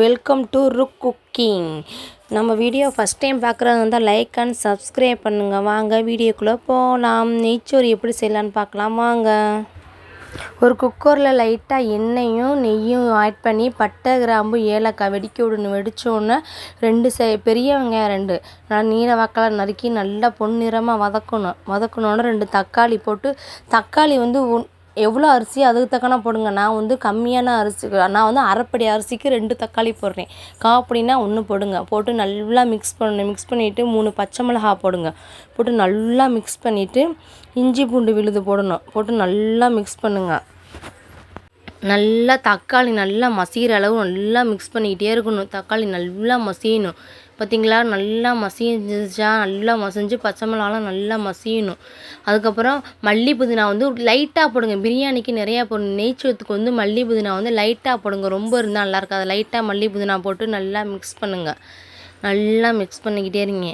Welcome to Rukh cooking நம்ம video first time பார்க்குறது வந்தால் லைக் அண்ட் சப்ஸ்கிரைப் பண்ணுங்கள் வாங்க வீடியோக்குள்ளே போகலாம் நெய்ச்சோறு எப்படி செய்யலான்னு பார்க்கலாம். வாங்க. ஒரு குக்கரில் லைட்டாக எண்ணெயும் நெய்யும் ஆட் பண்ணி பட்டை கிராம்பு ஏலக்காய் வெடிக்க விடணும். வெடித்தோடனே ரெண்டு சை பெரிய வெங்காயம் ரெண்டு. நல்லா நீல வாக்கால் நறுக்கி நல்லா பொன்னிறமாக வதக்கணும். வதக்கணுன்னு ரெண்டு தக்காளி போட்டு தக்காளி வந்து உன் எவ்வளோ அரிசி அதுக்கு தக்கன போடுங்க. நான் வந்து கம்மியான அரிசி நான் வந்து அரைப்படி அரிசிக்கு ரெண்டு தக்காளி போடுறேன். காப்பிடின்னா ஒன்று போடுங்க. போட்டு நல்லா மிக்ஸ் பண்ணணும் மிக்ஸ் பண்ணிவிட்டு மூணு பச்சை மிளகா போடுங்க. போட்டு நல்லா மிக்ஸ் பண்ணிவிட்டு இஞ்சி பூண்டு விழுது போடணும். போட்டு நல்லா மிக்ஸ் பண்ணுங்கள் நல்லா தக்காளி நல்லா மசிகிற அளவு நல்லா மிக்ஸ் பண்ணிக்கிட்டே இருக்கணும். தக்காளி நல்லா மசியணும். பார்த்தீங்களா நல்லா மசிஞ்சிச்சா நல்லா மசிஞ்சு பச்சை மிளகாலாம் நல்லா மசியணும். அதுக்கப்புறம் மல்லி புதினா வந்து லைட்டாக போடுங்க. பிரியாணிக்கு நிறையா போடணும் நெய்ச்சோத்துக்கு வந்து மல்லி புதினா வந்து லைட்டாக போடுங்க. ரொம்ப இருந்தால் நல்லா இருக்காது. லைட்டாக மல்லி புதினா போட்டு நல்லா மிக்ஸ் பண்ணுங்கள் நல்லா மிக்ஸ் பண்ணிக்கிட்டே இருங்க.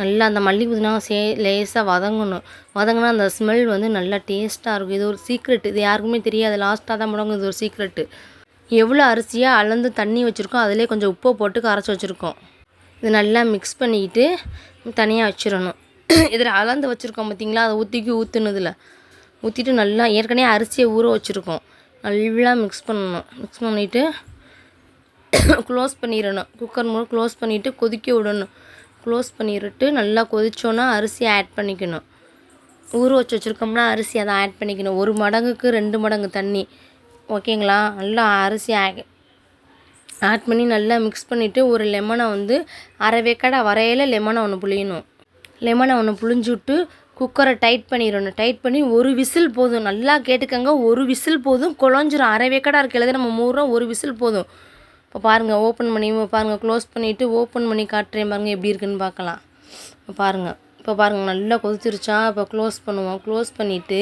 நல்லா அந்த மல்லி புதினா சே லேசாக வதங்கணும். வதங்கினா அந்த ஸ்மெல் வந்து நல்லா டேஸ்ட்டாக இருக்கும். இது ஒரு சீக்ரெட் இது யாருக்குமே தெரியாது. லாஸ்ட்டாக தான் போடுவாங்க இது ஒரு சீக்ரெட்டு எவ்வளோ அரிசியாக அளந்து தண்ணி வச்சுருக்கோம். அதிலே கொஞ்சம் உப்பை போட்டு கரைச்சி வச்சுருக்கோம். இது நல்லா மிக்ஸ் பண்ணிக்கிட்டு தனியாக வச்சிடணும் இதில் அளந்து வச்சுருக்கோம் பார்த்தீங்களா? அதை ஊற்றிக்கி ஊற்றுனதில் ஊற்றிட்டு நல்லா ஏற்கனவே அரிசியை ஊற வச்சுருக்கோம். நல்லா மிக்ஸ் பண்ணணும். மிக்ஸ் பண்ணிவிட்டு க்ளோஸ் பண்ணிடணும். குக்கர் மூலம் க்ளோஸ் பண்ணிவிட்டு கொதிக்க விடணும். க்ளோஸ் பண்ணிவிட்டு நல்லா கொதிச்சோன்னா அரிசி ஆட் பண்ணிக்கணும். ஊற வச்சு வச்சுருக்கோம்னா அரிசி அதை ஆட் பண்ணிக்கணும். ஒரு மடங்குக்கு ரெண்டு மடங்கு தண்ணி. ஓகேங்களா நல்லா அரிசி ஆட் பண்ணி நல்லா மிக்ஸ் பண்ணிவிட்டு ஒரு லெமனை வந்து அரை வேக்கடை வரையில் லெமனை ஒன்று புழியணும். லெமனை ஒன்று புழிஞ்சு விட்டு குக்கரை டைட் பண்ணிடணும் டைட் பண்ணி ஒரு விசில் போதும். நல்லா கேட்டுக்கங்க. ஒரு விசில் போதும். குழஞ்சிரும். அரை வேக்கடா இருக்கிறது நம்ம மூடுறோம். ஒரு விசில் போதும். இப்போ பாருங்கள் ஓப்பன் பண்ணி பாருங்கள் க்ளோஸ் பண்ணிவிட்டு ஓப்பன் பண்ணி காட்டுறேன் பாருங்கள் எப்படி இருக்குன்னு பார்க்கலாம். இப்போ பாருங்கள் இப்போ பாருங்கள் நல்லா கொதிச்சிருச்சா? இப்போ க்ளோஸ் பண்ணுவோம். க்ளோஸ் பண்ணிவிட்டு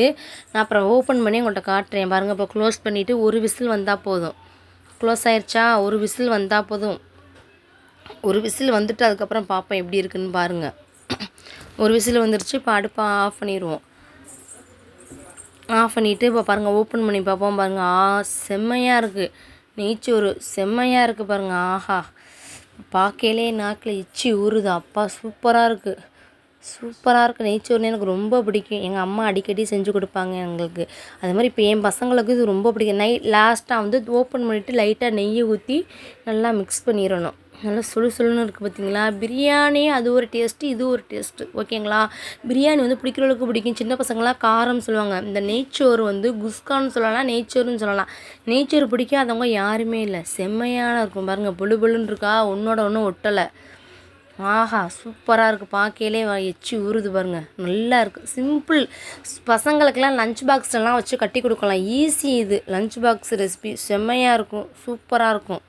நான் அப்புறம் ஓப்பன் பண்ணி உங்கள்கிட்ட காட்டுறேன். பாருங்கள் இப்போ க்ளோஸ் பண்ணிவிட்டு ஒரு விசில் வந்தால் போதும். க்ளோஸ் ஆயிடுச்சா ஒரு விசில் வந்தால் போதும். ஒரு விசில் வந்துட்டு அதுக்கப்புறம் பார்ப்போம் எப்படி இருக்குன்னு பாருங்கள் ஒரு விசில் வந்துருச்சு இப்போ அடுப்பை ஆஃப் பண்ணிடுவோம் ஆஃப் பண்ணிவிட்டு இப்போ பாருங்கள் ஓப்பன் பண்ணி பார்ப்போம் பாருங்கள் ஆ செம்மையாக இருக்குது நெய்ச்சோறு செம்மையாக இருக்குது பாருங்கள் ஆஹா. பார்க்கையிலே நாக்கில் இச்சி ஊறுது. அப்பா சூப்பராக இருக்குது சூப்பராக இருக்குது நெய்ச்சோறுனு எனக்கு ரொம்ப பிடிக்கும். எங்கள் அம்மா அடிக்கடி செஞ்சு கொடுப்பாங்க எங்களுக்கு. அது மாதிரி இப்போ என் பசங்களுக்கு இது ரொம்ப பிடிக்கும். நைட் லாஸ்ட்டாக வந்து ஓப்பன் பண்ணிவிட்டு லைட்டாக நெய்யை ஊற்றி நல்லா மிக்ஸ் பண்ணிடணும். நல்லா சுழு சுழுன்னு இருக்குது பார்த்தீங்களா பிரியாணி அது ஒரு டேஸ்ட்டு இது ஒரு டேஸ்ட்டு ஓகேங்களா பிரியாணி வந்து பிடிக்கிறவங்களுக்கு பிடிக்கும். சின்ன பசங்களாம் காரம் சொல்லுவாங்க. இந்த நெய்ச்சோறு வந்து குஸ்கான்னு சொல்லலாம் நெய்ச்சோறுன்னு சொல்லலாம். நெய்ச்சோறு பிடிக்காதவங்க யாருமே இல்லை. செம்மையான இருக்கும். பாருங்கள் புழு புழுன்னு இருக்கா? ஒன்றோட ஒன்றும் ஒட்டலை. ஆஹா சூப்பராக இருக்குது பார்க்கையிலே எச்சி ஊறுது பாருங்கள் நல்லா இருக்குது சிம்பிள் பசங்களுக்கெல்லாம் லஞ்ச் பாக்ஸ்லாம் வச்சு கட்டி கொடுக்கலாம். ஈஸி இது. லஞ்ச் பாக்ஸ் ரெசிபி செம்மையாக இருக்கும். சூப்பராக இருக்கும்.